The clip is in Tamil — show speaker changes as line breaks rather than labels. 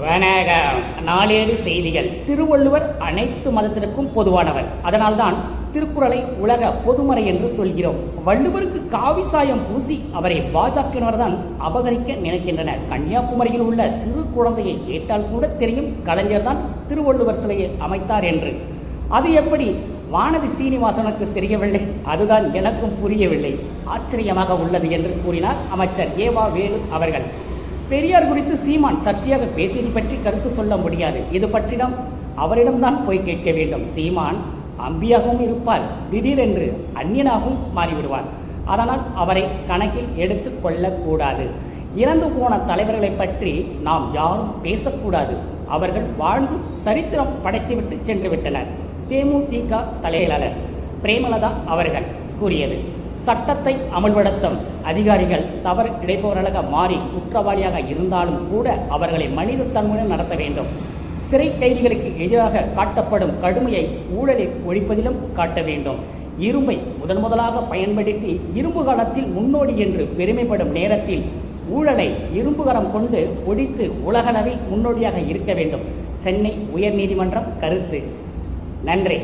வணக்கம் நாளேடு செய்திகள். திருவள்ளுவர் அனைத்து மதத்திற்கும் பொதுவானவர். அதனால்தான் திருக்குறளை உலக பொதுமறை என்று சொல்கிறோம். வள்ளுவருக்கு காவி சாயம் பூசி அவரை பாஜகவினர்தான் அபகரிக்க நினைக்கின்றனர். கன்னியாகுமரியில் உள்ள சிறு குழந்தையை கேட்டால் கூட தெரியும் கலைஞர் தான் திருவள்ளுவர் சிலையை அமைத்தார் என்று. அது எப்படி? வானதி சீனிவாசனுக்கு தெரியவில்லை. அதுதான் எனக்கும் புரியவில்லை. ஆச்சரியமாக உள்ளது என்று கூறினார் அமைச்சர் ஏவா வேலு அவர்கள். பெரியார் குறித்து சீமான் சர்ச்சையாக பேசியது பற்றி கருத்து சொல்ல முடியாது. இது பற்றிடம் அவரிடம்தான் போய் கேட்க வேண்டும். சீமான் அம்பியாகவும் இருப்பார். திடீரென்று அந்நியனாகவும் மாறிவிடுவார். அதனால் அவரை கணக்கில் எடுத்து கொள்ளக்கூடாது. இறந்து போன தலைவர்களை பற்றி நாம் யாரும் பேசக்கூடாது. அவர்கள் வாழ்ந்து சரித்திரம் படைத்துவிட்டு சென்று விட்டனர் தேமுதிக தலைவலர் பிரேமலதா அவர்கள் கூறியது. சட்டத்தை அமல்படுத்தும் அதிகாரிகள் தவறு இழைப்பவர்களாக மாறி குற்றவாளியாக இருந்தாலும் கூட அவர்களை மனித தன்மையுடன் நடத்த வேண்டும். சிறை கைதிகளுக்கு எதிராக காட்டப்படும் கடுமையை ஊழலை ஒழிப்பதிலும் காட்ட வேண்டும். இரும்பை முதன் முதலாக பயன்படுத்தி இரும்பு காலத்தில் முன்னோடி என்று பெருமைப்படும் நேரத்தில் ஊழலை இரும்புகரம் கொண்டு ஒழித்து உலகளவில் முன்னோடியாக இருக்க வேண்டும். சென்னை உயர்நீதிமன்றம் கருத்து. நன்றி.